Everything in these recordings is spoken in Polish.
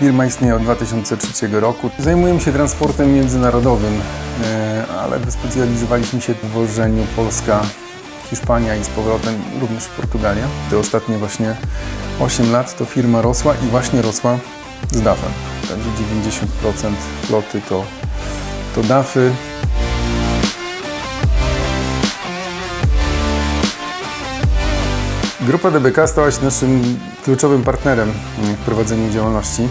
Firma istnieje od 2003 roku. Zajmujemy się transportem międzynarodowym, e, ale wyspecjalizowaliśmy się w wożeniu Polska, Hiszpania i z powrotem również Portugalia. Te ostatnie właśnie 8 lat to firma rosła i właśnie rosła z DAF-em. Także 90% floty to, to DAF-y. Grupa DBK stała się naszym kluczowym partnerem w prowadzeniu działalności,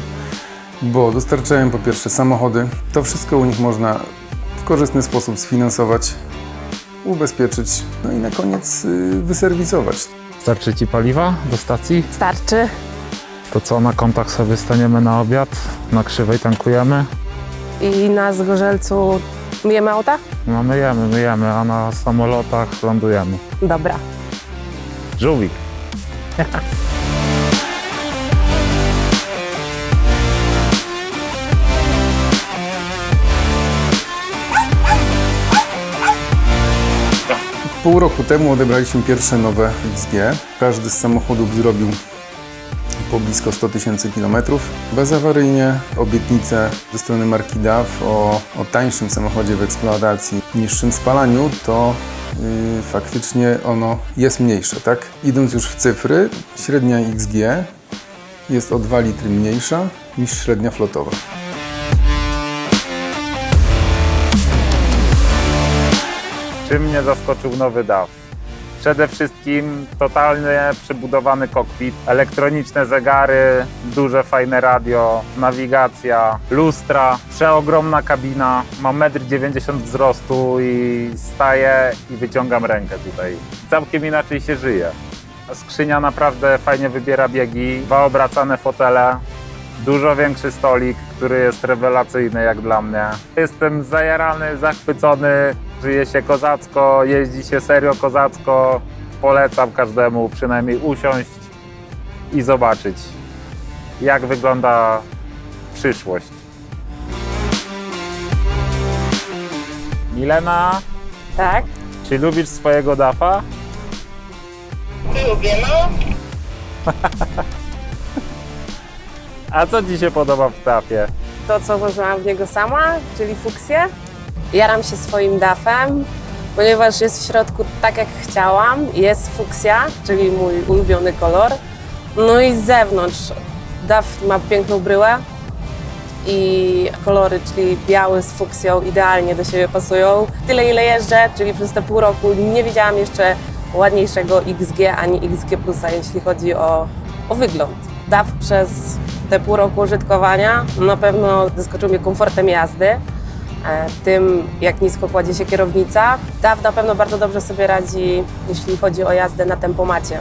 bo dostarczają po pierwsze samochody. To wszystko u nich można w korzystny sposób sfinansować, ubezpieczyć, no i na koniec y, wyserwisować. Starczy Ci paliwa do stacji? Starczy. To co, na kontach sobie staniemy na obiad? Na krzywej tankujemy? I na Zgorzelcu myjemy auta? No myjemy, myjemy, a na samolotach lądujemy. Dobra. Żółwik. Pół roku temu odebraliśmy pierwsze nowe XG. Każdy z samochodów zrobił po blisko 100 tysięcy kilometrów. Bezawaryjnie obietnice ze strony marki DAF o, o tańszym samochodzie w eksploatacji, niższym spalaniu, to yy, faktycznie ono jest mniejsze. Tak? Idąc już w cyfry, średnia XG jest o 2 litry mniejsza niż średnia flotowa. Czym mnie zaskoczył nowy DAF? Przede wszystkim totalnie przebudowany kokpit, elektroniczne zegary, duże fajne radio, nawigacja, lustra, przeogromna kabina, mam 1,90 m wzrostu i staję i wyciągam rękę tutaj. Całkiem inaczej się żyje. Skrzynia naprawdę fajnie wybiera biegi, dwa obracane fotele, dużo większy stolik, który jest rewelacyjny jak dla mnie. Jestem zajarany, zachwycony, żyje się kozacko, jeździ się serio kozacko. Polecam każdemu przynajmniej usiąść i zobaczyć, jak wygląda przyszłość. Milena, Tak? czy lubisz swojego dafa? Lubię, no. A co ci się podoba w dafie? To, co włożyłam w niego sama, czyli fuksję. Jaram się swoim dafem, ponieważ jest w środku tak, jak chciałam. Jest fuksja, czyli mój ulubiony kolor. No i z zewnątrz daf ma piękną bryłę i kolory, czyli biały z fuksją idealnie do siebie pasują. Tyle, ile jeżdżę, czyli przez te pół roku nie widziałam jeszcze ładniejszego XG ani XG plusa, jeśli chodzi o, o wygląd. DAF przez te pół roku użytkowania na pewno zaskoczył mnie komfortem jazdy, tym jak nisko kładzie się kierownica. DAF na pewno bardzo dobrze sobie radzi, jeśli chodzi o jazdę na tempomacie.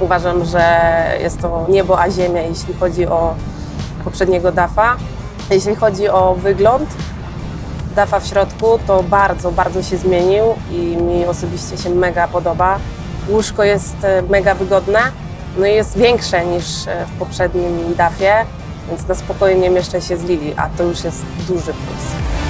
Uważam, że jest to niebo a ziemia, jeśli chodzi o poprzedniego DAFa. Jeśli chodzi o wygląd DAFa w środku, to bardzo, bardzo się zmienił i mi osobiście się mega podoba. Łóżko jest e, mega wygodne, no i jest większe niż e, w poprzednim DAFie, więc na spokojnie mieszczę się z Lili, a to już jest duży plus.